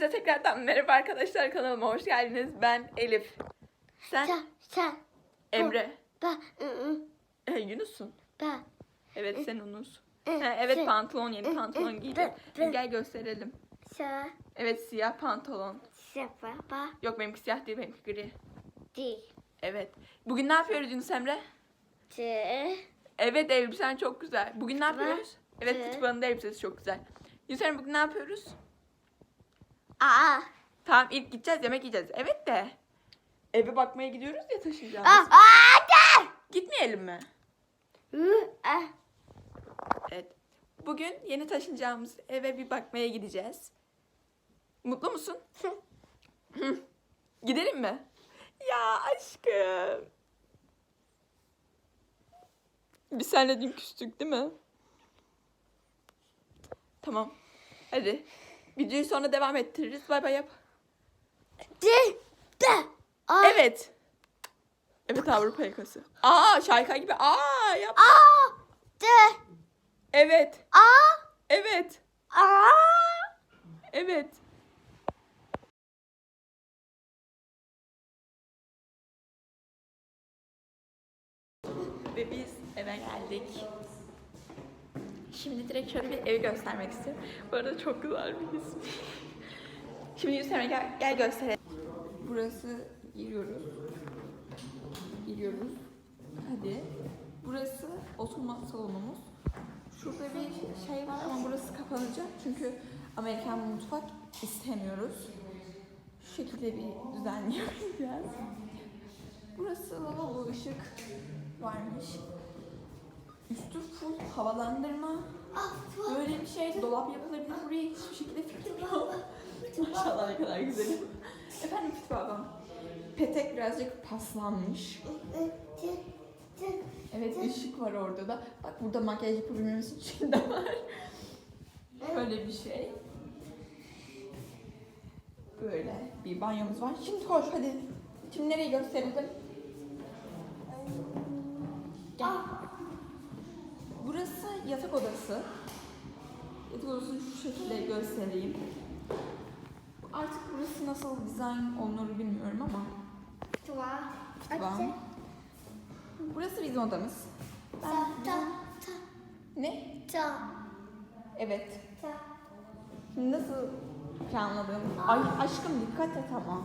Hepinize tekrardan merhaba arkadaşlar kanalıma hoş geldiniz. Ben Elif. Sen Sen, sen, Emre. ben, ı, ı, E, Yunus'sun. ben. Evet sen Yunus. Ha, evet pantolon yeni pantolon ben. Gel gösterelim. Sen, Evet siyah pantolon. baba, Yok benimki siyah değil benimki gri. değil. Evet. Bugün ne yapıyoruz Yunus Emre? Evet elbisen çok güzel. Bugün ne yapıyoruz? Evet Tı. Kıtvan'ın da elbisesi çok güzel. Yunus Emre bugün ne yapıyoruz? Aa, Tamam ilk gideceğiz yemek yiyeceğiz. Evet de. Eve bakmaya gidiyoruz ya taşıyacağız. aa, aa, de. Gitmeyelim mi? Ah, Evet. Bugün yeni taşınacağımız eve bir bakmaya gideceğiz. Mutlu musun? Gidelim mi? Ya aşkım. Biz seninle dün küstük değil mi? Tamam. Hadi. Videoyu sonra devam ettiririz. Bay bay yap. de, de. Aa, Evet. Evet Avrupa yakası. Aa şarkı gibi. Aa yap. aa, de, Evet. aa, Evet. aa. Evet. Ve biz eve geldik. Şimdi direkt şöyle bir evi göstermek istiyorum. Bu arada çok güzel bir his. Şimdi Yusuf'e gel, gel gösterelim. Burası giriyoruz. Giriyoruz. Hadi. Burası oturma salonumuz. Şurada bir şey var ama burası kapanacak çünkü Amerikan mutfak istemiyoruz. Şu şekilde bir düzen yapacağız. Burası lavabo ışık varmış. Üstü full havalandırma. Böyle bir şey dolap yapılabilir buraya hiçbir şekilde fikrim yok. Maşallah ne kadar güzelim. Efendim Fit babam. Petek birazcık paslanmış. Evet ışık var orada da. Bak burada makyaj yapabilmemiz için de var. Böyle bir şey. Böyle bir banyomuz var. Şimdi koş hadi. Şimdi nereyi gösterelim? Gel. Burası yatak odası. Yatak odasını şu şekilde göstereyim. Artık burası nasıl dizayn olunur bilmiyorum ama. Tua, Tamam. Burası bizim odamız. ta, ta, ta, Ne? ta, Evet. ta. Şimdi nasıl planladım? Ay aşkım dikkat et ama.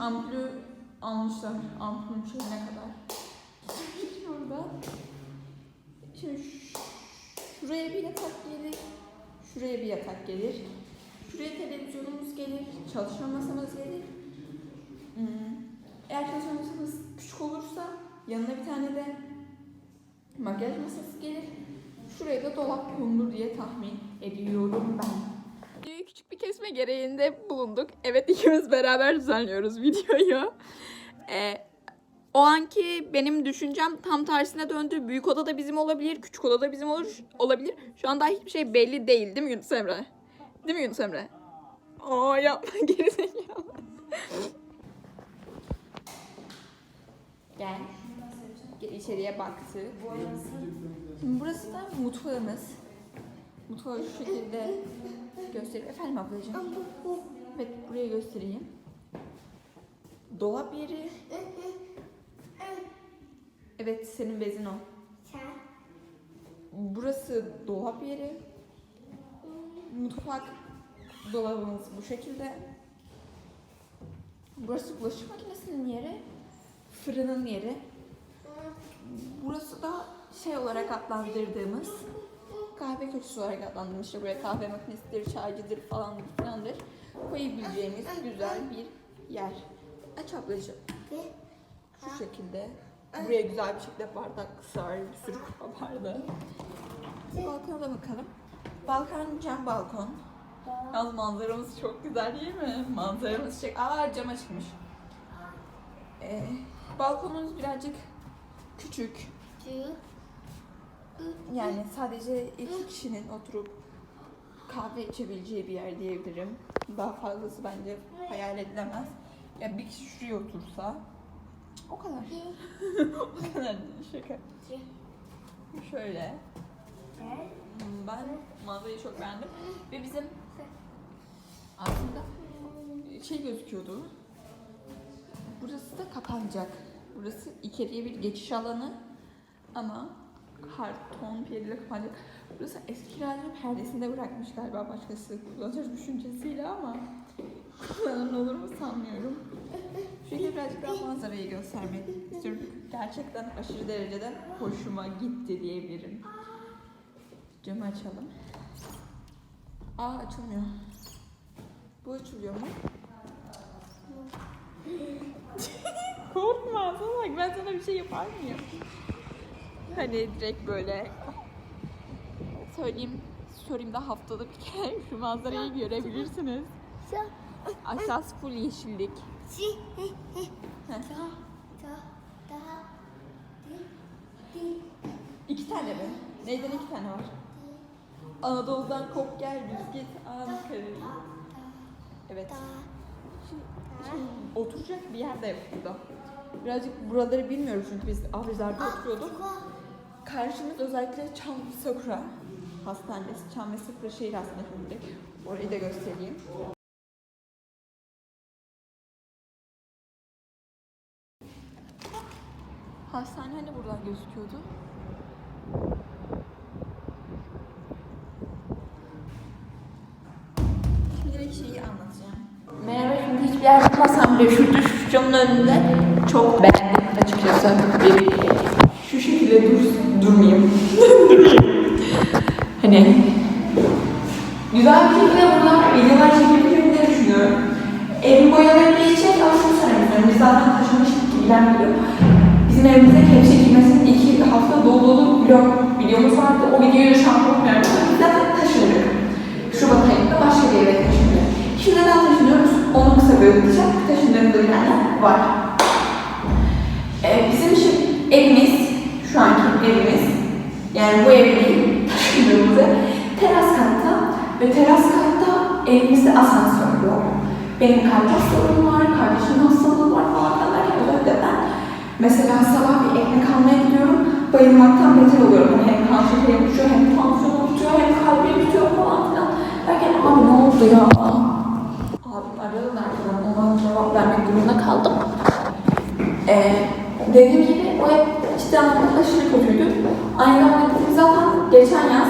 Ampulü almışlar. Ampulün şeyine kadar. Şurada. Şimdi şuraya bir yatak gelir. Şuraya bir yatak gelir. Şuraya televizyonumuz gelir. Çalışma masamız gelir. Hmm. Eğer çalışma masamız küçük olursa yanına bir tane de makyaj masası gelir. Şuraya da dolap konulur diye tahmin ediyorum ben. Videoyu küçük bir kesme gereğinde bulunduk. Evet ikimiz beraber düzenliyoruz videoyu. Ee, o anki benim düşüncem tam tersine döndü. Büyük oda da bizim olabilir, küçük oda da bizim olur, olabilir. Şu anda hiçbir şey belli değil değil mi Yunus Emre? Değil mi Yunus Emre? Aa yapma gerizekalı. Gel. İçeriye baktı. Şimdi burası da mutfağımız. Mutfağı şu şekilde göstereyim. Efendim ablacığım. Evet buraya göstereyim. Dolap yeri. Evet senin bezin o. Burası dolap yeri. Mutfak dolabımız bu şekilde. Burası bulaşık makinesinin yeri. Fırının yeri. Burası da şey olarak adlandırdığımız kahve köşesi olarak adlandırılmış. İşte buraya kahve makinesidir, çaycıdır falandır filandır. Koyabileceğimiz güzel bir yer. Aç ablacığım. Şu şekilde. Buraya güzel bir şekilde bardak sığar, bir sürü kupa bardağı. Balkona da bakalım. Balkon cam balkon. Yalnız manzaramız çok güzel değil mi? Manzaramız çok... Aa cama çıkmış. Ee, balkonumuz birazcık küçük. Yani sadece iki kişinin oturup kahve içebileceği bir yer diyebilirim. Daha fazlası bence hayal edilemez. Ya bir kişi şuraya otursa o kadar. o kadar değil, şaka. Şöyle. Hmm, Ben manzarayı çok beğendim. Ve bizim aslında şey gözüküyordu. Burası da kapanacak. Burası içeriye bir geçiş alanı ama karton piyeriyle kapanacak. Burası eski kiraların perdesinde bırakmış galiba başkası kullanır düşüncesiyle ama kullanan olur mu sanmıyorum. Şöyle birazcık daha manzarayı göstermek istiyorum. Gerçekten aşırı derecede hoşuma gitti diyebilirim. Camı açalım. Aa açılmıyor. Bu açılıyor mu? Korkma salak ben sana bir şey yapar mıyım? Hani direkt böyle söyleyeyim story'imde haftada bir kere şu manzarayı görebilirsiniz. Aşağısı full yeşillik. Heh. İki tane mi? Neyden iki tane var? Anadolu'dan kop gel biz git Ankara'ya. Evet. Şimdi oturacak bir yer de yok burada. Birazcık buraları bilmiyoruz çünkü biz Avrizar'da oturuyorduk. Karşımız özellikle Çam Sakura Hastanesi. Çam ve Sakura şehir hastanesi. Orayı da göstereyim. Hastane hani buradan gözüküyordu? Şimdi direkt şeyi anlatacağım. Merhaba şimdi hiçbir yer tutmasam bile şu düş camın önünde çok beğendim açıkçası. Bir şu şekilde dur, durmayayım. durmayayım. Hani güzel bir şekilde burada videolar çekebilirim diye düşünüyorum. Evin boyalarını geçecek ama şunu söylemek istiyorum. Biz zaten taşımıştık ki bilen biliyor. Bizim evimize kepçe girmesinin iki hafta dolu dolu vlog videomuz vardı. O videoyu şu an unutmuyorum ama zaten taşındık. Şubat ayında başka bir eve taşındık. Şimdi neden taşınıyoruz? Onun kısa bir ödeyeceğim. Taşındığımız bilenler var. Ee, bizim şimdi evimiz, şu anki evimiz, yani bu ev değil, taşındığımız ev, teras katta ve teras katta evimizde asansör yok. Benim kalp hastalığım var, kardeşimin hastalığı var falan derken mesela sabah bir ekmek almaya gidiyorum, bayılmaktan beter oluyorum. Hani hem kan şekerim düşüyor, hem tansiyonum tutuyor, hem kalbim tutuyor falan filan. Derken abi ne oldu ya? Abim aradı arkadan, ona cevap vermek durumunda kaldım. Ee, dediğim gibi o ev ciddi anlamda aşırı kötüydü. Aynı zamanda bizim zaten geçen yaz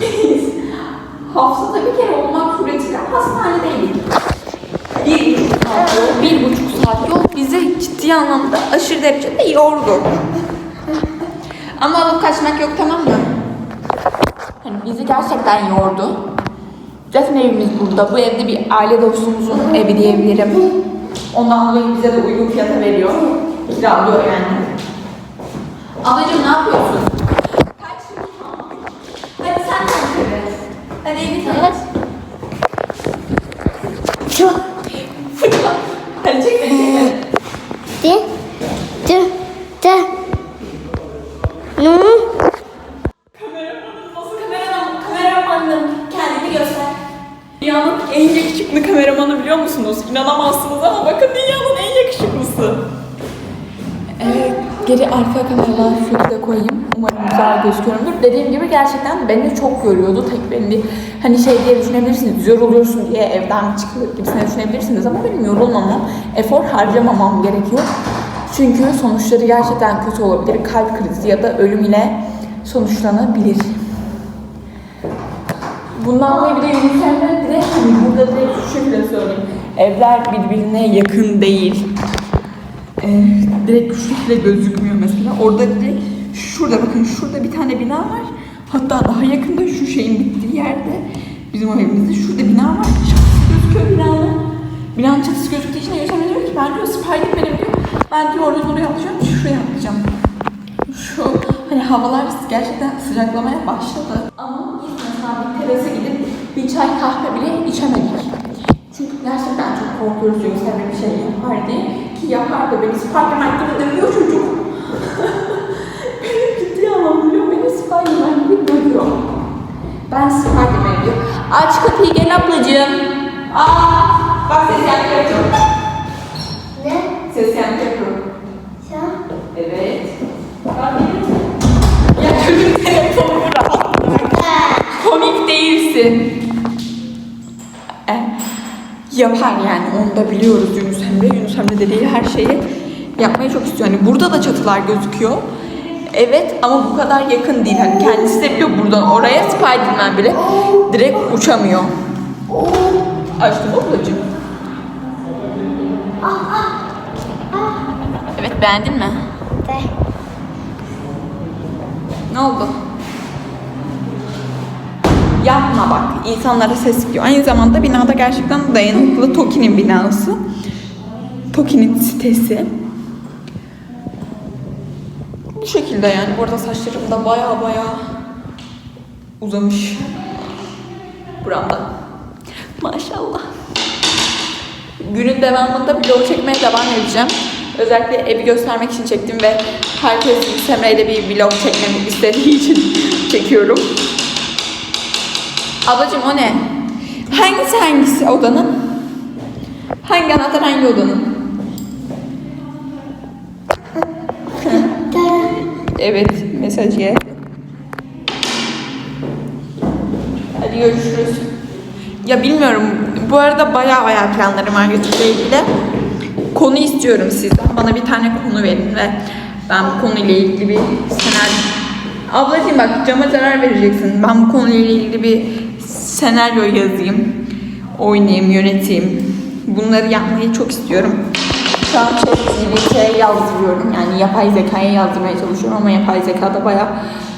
biz haftada bir kere olmak suretiyle hastanedeydik. Bir buçuk saat bir buçuk saat yol bizi ciddi anlamda aşırı derecede yordu. Ama alıp kaçmak yok tamam mı? Hani bizi gerçekten yordu. Zaten evimiz burada. Bu evde bir aile dostumuzun evi diyebilirim. Ondan dolayı bize de uygun fiyata veriyor. Kiralıyor yani. Ablacığım ne yapıyorsun? Kaç Hadi sen de hadi. Evi tanıt. Fırla. Geri arka kameralar şu şekilde koyayım. Umarım güzel gözüküyorumdur. Dediğim gibi gerçekten beni çok yoruyordu. Tek beni. Hani şey diye düşünebilirsiniz, yoruluyorsun diye evden çıkılır gibisine düşünebilirsiniz ama benim yorulmamam, efor harcamamam gerekiyor. Çünkü sonuçları gerçekten kötü olabilir. Kalp krizi ya da ölüm ile sonuçlanabilir. Bundan dolayı bir de direkt hani burada direkt şu şekilde söyleyeyim. Evler birbirine yakın değil. Ee, direkt şekilde gözükmüyor mesela. Orada direkt şurada bakın şurada bir tane bina var. Hatta daha yakında şu şeyin bittiği yerde bizim evimizde şurada bina var. Çatısı gözüküyor binanın. Binanın çatısı gözüktüğü için Yunusemre diyor ki ben diyor Spiderman'im diyor. Ben diyor oradan oraya atlayacağım şuraya atlayacağım. Şu hani havalar gerçekten sıcaklamaya başladı. Ama biz mesela bir terasa gidip bir çay kahve bile içemedik. Çünkü gerçekten çok korkuyoruz Yunus'la bir şey yapar diye. Ki yapar da beni Spiderman gibi dövüyor çocuk. beni ciddi anlamda diyor, beni Spiderman gibi dövüyor. Ben Spiderman diyor. Aç kapıyı gel ablacığım. Aa, bak ses yankı ne? Ses yankı yapıyor. Sen? Evet. Ben. Ya çocuk telefonu bırak. değilsin. Yapar yani onu da biliyoruz Yunus Emre. Yunus Emre dediği her şeyi yapmayı çok istiyor. Hani burada da çatılar gözüküyor. Evet ama bu kadar yakın değil. Hani kendisi de biliyor buradan oraya Spiderman bile direkt uçamıyor. Açtım ablacığım. Evet beğendin mi? Ne oldu? Yapma bak. insanlara ses gidiyor. Aynı zamanda binada gerçekten dayanıklı Toki'nin binası. Toki'nin sitesi. Bu şekilde yani. Bu arada saçlarım da baya baya uzamış. Buramda. Maşallah. Günün devamında vlog çekmeye devam edeceğim. Özellikle evi göstermek için çektim ve herkes Semre'yle bir vlog çekmemi istediği için çekiyorum. Ablacığım o ne? Hangisi hangisi odanın? Hangi anahtar hangi odanın? evet mesaj geldi. Hadi görüşürüz. Ya bilmiyorum. Bu arada bayağı bayağı planlarım var YouTube'la ilgili. Konu istiyorum sizden. Bana bir tane konu verin ve ben bu konuyla ilgili bir senaryo... Ablacığım bak cama zarar vereceksin. Ben bu konuyla ilgili bir senaryo yazayım. Oynayayım, yöneteyim. Bunları yapmayı çok istiyorum. Şu an ChatGPT'ye yazdırıyorum. Yani yapay zekaya yazdırmaya çalışıyorum ama yapay zekada bayağı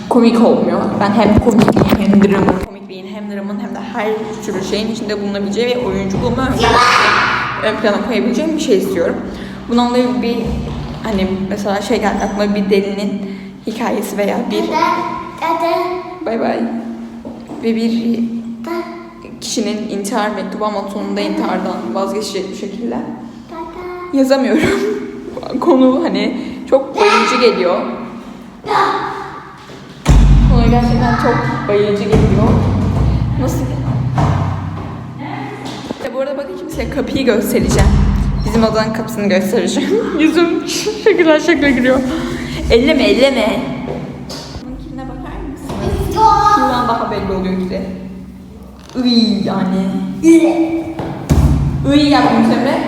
komik olmuyor. Ben hem komikliğin hem dramın, komikliğin hem dramın hem de her türlü şeyin içinde bulunabileceği ve oyunculuğumu ön plana, koyabileceğim bir şey istiyorum. Bununla bir hani mesela şey geldi aklıma bir delinin hikayesi veya bir bay bay ve bir kişinin intihar mektubu ama sonunda intihardan vazgeçecek bir şekilde yazamıyorum. Konu hani çok bayıcı geliyor. Konu gerçekten çok bayıcı geliyor. Nasıl? Ya bu arada bakın şimdi size kapıyı göstereceğim. Bizim odanın kapısını göstereceğim. Yüzüm şekiller şekle giriyor. Elleme elleme. Bununkine bakar mısın? Şuradan daha belli oluyor ki Iy yani. Iy yap Yunus Emre.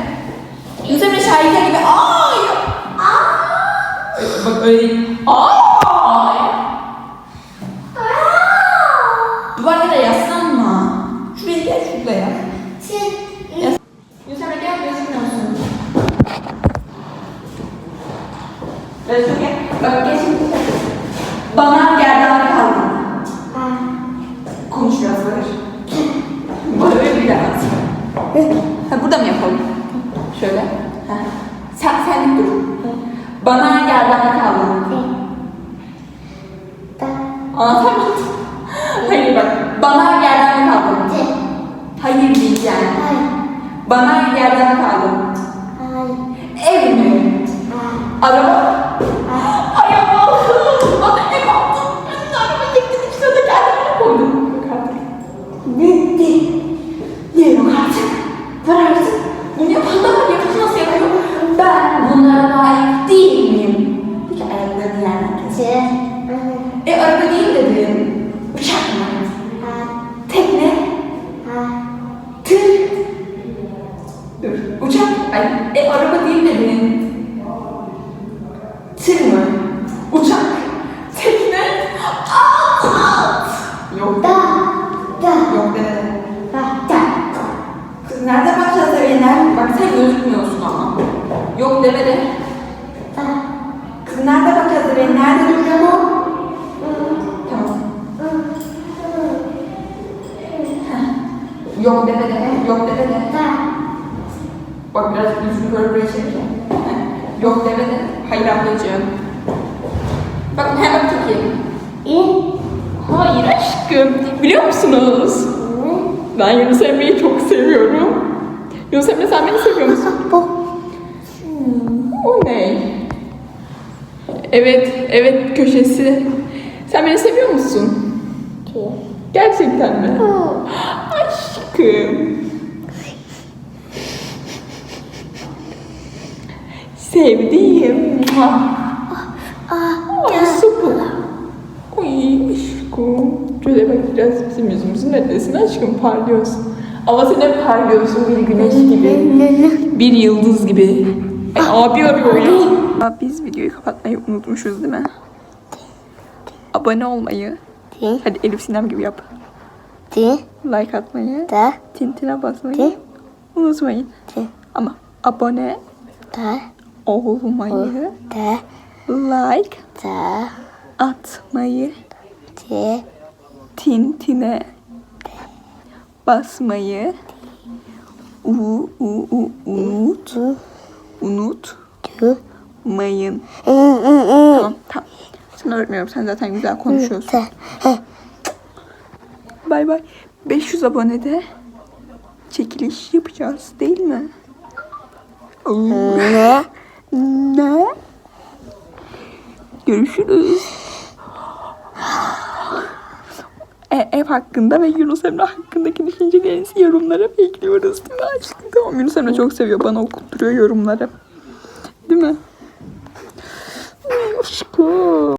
Yunus Emre şahika gibi aa yap. Bak öyle değil. Aa. Duvarlara yaslanma. Şuraya gel şuraya. Yas. Yunus Emre gel gözükmüyorsun. Gel. Bak gel şimdi. Bana Ha, burada mı yapalım? Şöyle. Ha. Sen, sen dur. Bana gerdan kaldın. Anlatamadım. Hayır bak. Bana gerdan kaldın. Hayır diyeceğim. Bana gerdan kaldın. Ev mi? Araba? Bakacağız eve? Nerede duracak o? Tamam. Yok deme de. Yok deme de. Bak biraz yüzünü böyle buraya. Heh. Yok deme de. Hayır ablacığım. Bak hemen çok iyi. Hayır aşkım. Biliyor musunuz? Ben Yunus Emre'yi çok seviyorum. Yunus Emre sen beni seviyor musun? O ne? Evet, evet köşesi. Sen beni seviyor musun? Gerçekten mi? Aşkım. Sevdiğim. Ah, süper. Ay aşkım. Şöyle bakacağız bizim yüzümüzün neresine aşkım parlıyorsun. Ama sen hep parlıyorsun bir güneş gibi. Bir yıldız gibi. Ay, abi arıyor ya. Abi biz videoyu kapatmayı unutmuşuz değil mi? Abone olmayı. Ti. Hadi Elif Sinem gibi yap. Ti. Like atmayı. Da. Tintine basmayı. Ti. Unutmayın. Ti. Ama abone Da. olmayı. Da. Like Da. atmayı. Ti. Tintine basmayı. U, u, u, unut. Tu. Unut. Tu. Mayın. Tamam tamam. Sana öğretmiyorum. Sen zaten güzel konuşuyorsun. Bay bay. 500 abonede çekiliş yapacağız değil mi? Ne? Ne? Görüşürüz. E, ev hakkında ve Yunus Emre hakkındaki düşüncelerinizi yorumlara bekliyoruz değil mi aşkım? Tamam Yunus Emre çok seviyor bana okutturuyor yorumları. Değil mi? Ay, Aşkım.